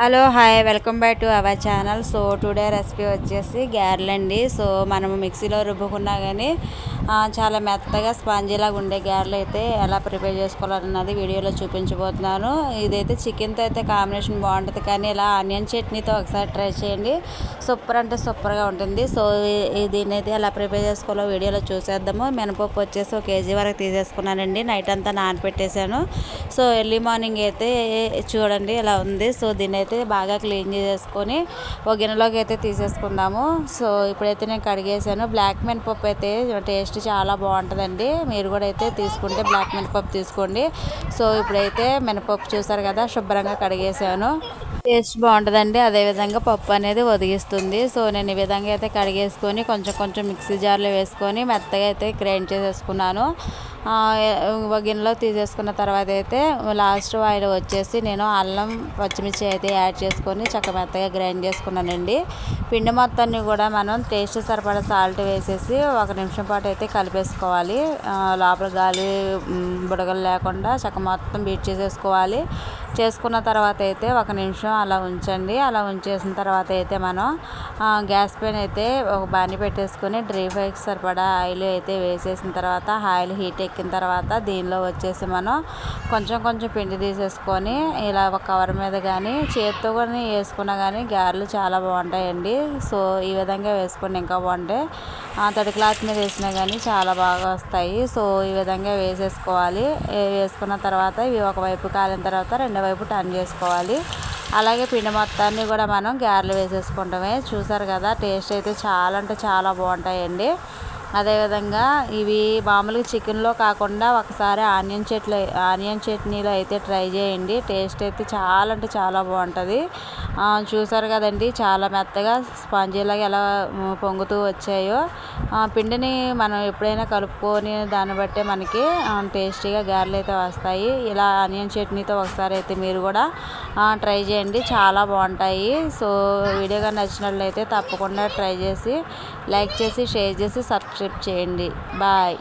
Hello hi welcome back to our channel. So today recipe వచ్చేసి గ్యార్లండి so మనము మిక్సీలో రుబ్బుకున్నా కానీ చాలా మెత్తగా స్పాంజీలాగా ఉండే గ్యారెలు అయితే ఎలా ప్రిపేర్ చేసుకోవాలన్నది వీడియోలో చూపించబోతున్నాను. ఇదైతే చికెన్తో అయితే కాంబినేషన్ బాగుంటుంది. కానీ ఇలా ఆనియన్ చట్నీతో ఒకసారి ట్రై చేయండి. సూపర్ అంటే సూపర్గా ఉంటుంది. సో దీన్ని అయితే ఎలా ప్రిపేర్ చేసుకోవాలో వీడియోలో చూసేద్దాము. మినపప్పు వచ్చేసి ఒక కేజీ వరకు తీసేసుకున్నానండి. నైట్ అంతా నానపెట్టేశాను. సో ఎర్లీ మార్నింగ్ అయితే చూడండి ఇలా ఉంది. సో దీన్ని అయితే బాగా క్లీన్ చేసేసుకొని ఒక గిన్నెలోకి అయితే తీసేసుకుందాము. సో ఇప్పుడైతే నేను కడిగేసాను. బ్లాక్ మినపప్పు అయితే టేస్ట్ చాలా బాగుంటుందండి. మీరు కూడా అయితే తీసుకుంటే బ్లాక్ మినపప్పు తీసుకోండి. సో ఇప్పుడైతే మినపప్పు చూసారు కదా శుభ్రంగా కడిగేసాను. టేస్ట్ బాగుంటుందండి. అదేవిధంగా పప్పు అనేది ఒదిగిస్తుంది. సో నేను ఈ విధంగా అయితే కడిగేసుకొని కొంచెం కొంచెం మిక్సీ జార్లో వేసుకొని మెత్తగా అయితే గ్రైండ్ చేసేసుకున్నాను. గిన్నెలో తీసేసుకున్న తర్వాత అయితే లాస్ట్ ఆయిల్ వచ్చేసి నేను అల్లం పచ్చిమిర్చి అయితే యాడ్ చేసుకొని చక్క మెత్తగా గ్రైండ్ చేసుకున్నానండి. పిండి మొత్తాన్ని కూడా మనం టేస్ట్ సరిపడా సాల్ట్ వేసేసి ఒక నిమిషం పాటు అయితే కలిపేసుకోవాలి. లోపల గాలి బుడగలు లేకుండా చక్క మొత్తం బీట్ చేసేసుకోవాలి. చేసుకున్న తర్వాత అయితే ఒక నిమిషం అలా ఉంచండి. అలా ఉంచేసిన తర్వాత అయితే మనం గ్యాస్ పైన అయితే ఒక బాణి పెట్టేసుకొని డ్రై ఫ్రైకి సరిపడా ఆయిల్ అయితే వేసేసిన తర్వాత ఆయిల్ హీట్ ఎక్కిన తర్వాత దీనిలో వచ్చేసి మనం కొంచెం కొంచెం పిండి తీసేసుకొని ఇలా ఒక కవర్ మీద కానీ చేతితో కానీ వేసుకున్నా కానీ గారెలు చాలా బాగుంటాయండి. సో ఈ విధంగా వేసుకుని ఇంకా బాగుంటాయి తడి క్లాత్ మీద వేసినా కానీ చాలా బాగా వస్తాయి. సో ఈ విధంగా వేసేసుకోవాలి. వేసుకున్న తర్వాత ఇవి ఒకవైపు కాలిన తర్వాత రెండో వైపు టర్న్ చేసుకోవాలి. అలాగే పిండి మొత్తాన్ని కూడా మనం గారెలు వేసేసుకుంటామే. చూసారు కదా టేస్ట్ అయితే చాలా అంటే చాలా బాగుంటాయండి. అదేవిధంగా ఇవి మామూలుగా చికెన్లో కాకుండా ఒకసారి ఆనియన్ చట్నీ ఆనియన్ చట్నీలో అయితే ట్రై చేయండి. టేస్ట్ అయితే చాలా అంటే చాలా బాగుంటుంది. చూసారు కదండి చాలా మెత్తగా స్పాంజీలాగా ఎలా పొంగుతూ వచ్చాయో. పిండిని మనం ఎప్పుడైనా కలుపుకొని దాన్ని బట్టే మనకి టేస్టీగా గారెలు అయితే వస్తాయి. ఇలా ఆనియన్ చట్నీతో ఒకసారి అయితే మీరు కూడా ట్రై చేయండి. చాలా బాగుంటాయి. సో వీడియోగా నచ్చినట్లయితే తప్పకుండా ట్రై చేసి లైక్ చేసి షేర్ చేసి సబ్స్క్రైబ్ చేయండి. బాయ్.